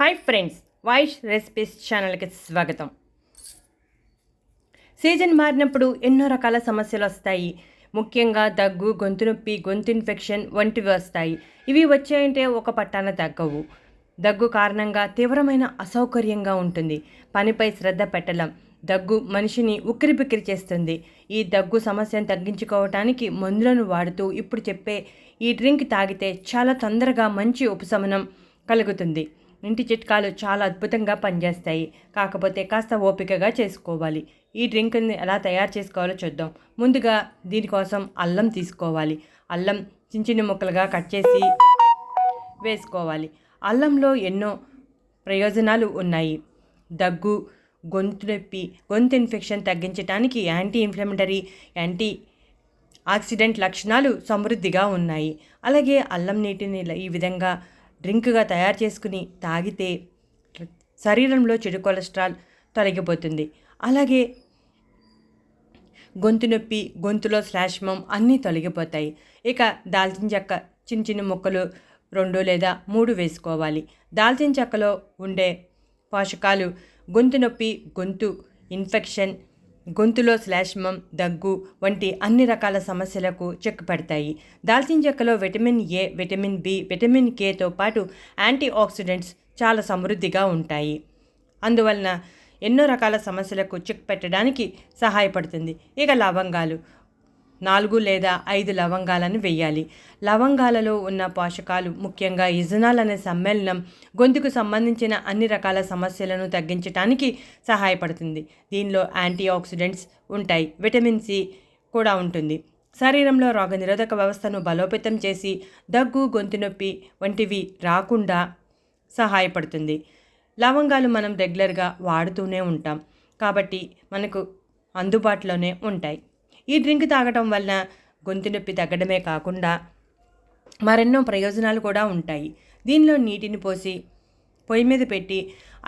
Hi friends voice recipes ఛానల్కి స్వాగతం. Season మారినప్పుడు ఎన్నో రకాల సమస్యలు వస్తాయి. ముఖ్యంగా దగ్గు గొంతు నొప్పి గొంతు ఇన్ఫెక్షన్ వంటివి వస్తాయి. ఇవి వచ్చాయంటే ఒక పట్టాన తగ్గవు. దగ్గు కారణంగా తీవ్రమైన అసౌకర్యంగా ఉంటుంది. పనిపై శ్రద్ధ పెట్టడం దగ్గు మనిషిని ఉక్కిరిబిక్కిరి చేస్తుంది. ఈ దగ్గు సమస్యను తగ్గించుకోవటానికి మందులను వాడుతూ ఇప్పుడు చెప్పే ఈ డ్రింక్ తాగితే చాలా తొందరగా మంచి ఉపశమనం కలుగుతుంది. ఇంటి చిట్కాలు చాలా అద్భుతంగా పనిచేస్తాయి. కాకపోతే కాస్త ఓపికగా చేసుకోవాలి. ఈ డ్రింక్ని ఎలా తయారు చేసుకోవాలో చూద్దాం. ముందుగా దీనికోసం అల్లం తీసుకోవాలి. అల్లం చిన్న చిన్న ముక్కలుగా కట్ చేసి వేసుకోవాలి. అల్లంలో ఎన్నో ప్రయోజనాలు ఉన్నాయి. దగ్గు గొంతు నొప్పి గొంతు ఇన్ఫెక్షన్ తగ్గించడానికి యాంటీ ఇన్ఫ్లమటరీ యాంటీ ఆక్సిడెంట్ లక్షణాలు సమృద్ధిగా ఉన్నాయి. అలాగే అల్లం నీటిని ఈ విధంగా డ్రింక్గా తయారు చేసుకుని తాగితే శరీరంలో చెడు కొలెస్ట్రాల్ తొలగిపోతుంది. అలాగే గొంతు నొప్పి గొంతులో శ్లాష్మం అన్నీ తొలగిపోతాయి. ఇక దాల్చిన చెక్క చిన్న చిన్న ముక్కలు రెండు లేదా మూడు వేసుకోవాలి. దాల్చిన చెక్కలో ఉండే పోషకాలు గొంతు నొప్పి గొంతు ఇన్ఫెక్షన్ గొంతులో శ్లాష్మం దగ్గు వంటి అన్ని రకాల సమస్యలకు చెక్ పెడతాయి. దాల్చిన చెక్కలో vitamin A vitamin B vitamin కేతో పాటు యాంటీ ఆక్సిడెంట్స్ చాలా సమృద్ధిగా ఉంటాయి. అందువలన ఎన్నో రకాల సమస్యలకు చెక్ పెట్టడానికి సహాయపడుతుంది. ఇక లవంగాలు నాలుగు లేదా ఐదు లవంగాలను వేయాలి. లవంగాలలో ఉన్న పోషకాలు ముఖ్యంగా ఇజనాల్ అనే సమ్మేళనం గొంతుకు సంబంధించిన అన్ని రకాల సమస్యలను తగ్గించడానికి సహాయపడుతుంది. దీనిలో యాంటీ ఆక్సిడెంట్స్ ఉంటాయి. విటమిన్ సి కూడా ఉంటుంది. శరీరంలో రోగనిరోధక వ్యవస్థను బలోపేతం చేసి దగ్గు గొంతు నొప్పి వంటివి రాకుండా సహాయపడుతుంది. లవంగాలు మనం రెగ్యులర్గా వాడుతూనే ఉంటాం. కాబట్టి మనకు అందుబాటులోనే ఉంటాయి. ఈ డ్రింక్ తాగటం వలన గొంతు నొప్పి తగ్గడమే కాకుండా మరెన్నో ప్రయోజనాలు కూడా ఉంటాయి. దీనిలో నీటిని పోసి పొయ్యి మీద పెట్టి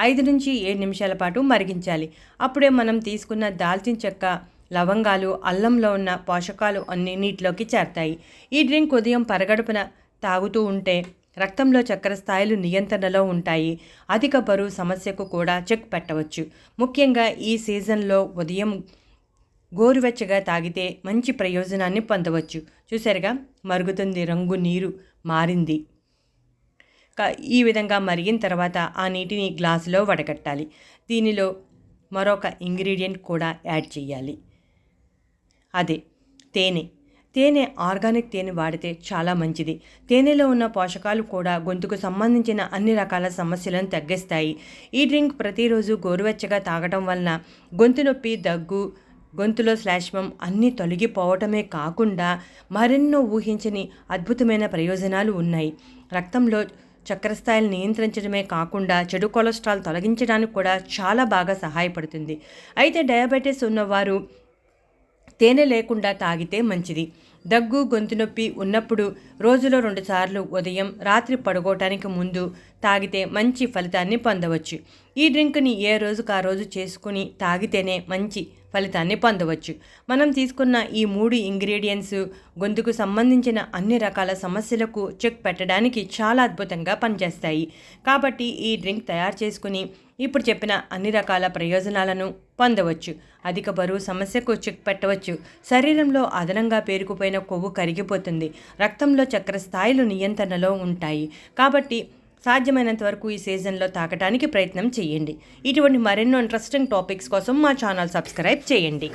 ఐదు నుంచి ఏడు నిమిషాల పాటు మరిగించాలి. అప్పుడే మనం తీసుకున్న దాల్చిన చెక్క లవంగాలు అల్లంలో ఉన్న పోషకాలు అన్ని నీటిలోకి చేరతాయి. ఈ డ్రింక్ ఉదయం పరగడుపున తాగుతూ ఉంటే రక్తంలో చక్కెర స్థాయిలు నియంత్రణలో ఉంటాయి. అధిక బరువు సమస్యకు కూడా చెక్ పెట్టవచ్చు. ముఖ్యంగా ఈ సీజన్లో ఉదయం గోరువెచ్చగా తాగితే మంచి ప్రయోజనాన్ని పొందవచ్చు. చూసారుగా మరుగుతుంది రంగు నీరు మారింది. ఈ విధంగా మరిగిన తర్వాత ఆ నీటిని గ్లాసులో వడగట్టాలి. దీనిలో మరొక ఇంగ్రీడియంట్ కూడా యాడ్ చేయాలి. అదే తేనె. తేనె ఆర్గానిక్ తేనె వాడితే చాలా మంచిది. తేనెలో ఉన్న పోషకాలు కూడా గొంతుకు సంబంధించిన అన్ని రకాల సమస్యలను తగ్గిస్తాయి. ఈ డ్రింక్ ప్రతిరోజు గోరువెచ్చగా తాగటం వలన గొంతు నొప్పి దగ్గు గొంతులో శ్లాష్మం అన్నీ తొలగిపోవటమే కాకుండా మరెన్నో ఊహించని అద్భుతమైన ప్రయోజనాలు ఉన్నాయి. రక్తంలో చక్కెర స్థాయిలు నియంత్రించడమే కాకుండా చెడు కొలెస్ట్రాల్ తొలగించడానికి కూడా చాలా బాగా సహాయపడుతుంది. అయితే డయాబెటీస్ ఉన్నవారు తేనె లేకుండా తాగితే మంచిది. దగ్గు గొంతు నొప్పి ఉన్నప్పుడు రోజులో రెండుసార్లు ఉదయం రాత్రి పడుకోవటానికి ముందు తాగితే మంచి ఫలితాన్ని పొందవచ్చు. ఈ డ్రింక్ని ఏ రోజుకు ఆ రోజు చేసుకుని తాగితేనే మంచి ఫలితాన్ని పొందవచ్చు. మనం తీసుకున్న ఈ మూడు ఇంగ్రీడియంట్స్ గొంతుకు సంబంధించిన అన్ని రకాల సమస్యలకు చెక్ పెట్టడానికి చాలా అద్భుతంగా పనిచేస్తాయి. కాబట్టి ఈ డ్రింక్ తయారు చేసుకుని ఇప్పుడు చెప్పిన అన్ని రకాల ప్రయోజనాలను పొందవచ్చు. అధిక బరువు సమస్యకు చెక్ పెట్టవచ్చు. శరీరంలో అదనంగా పేరుకుపోయిన కొవ్వు కరిగిపోతుంది. రక్తంలో చక్కెర స్థాయిలు నియంత్రణలో ఉంటాయి. కాబట్టి సాధ్యమైనంత వరకు ఈ సీజన్లో తాకటానికి ప్రయత్నం చేయండి. ఇటువంటి మరెన్నో ఇంట్రెస్టింగ్ టాపిక్స్ కోసం మా ఛానల్ సబ్స్క్రైబ్ చేయండి.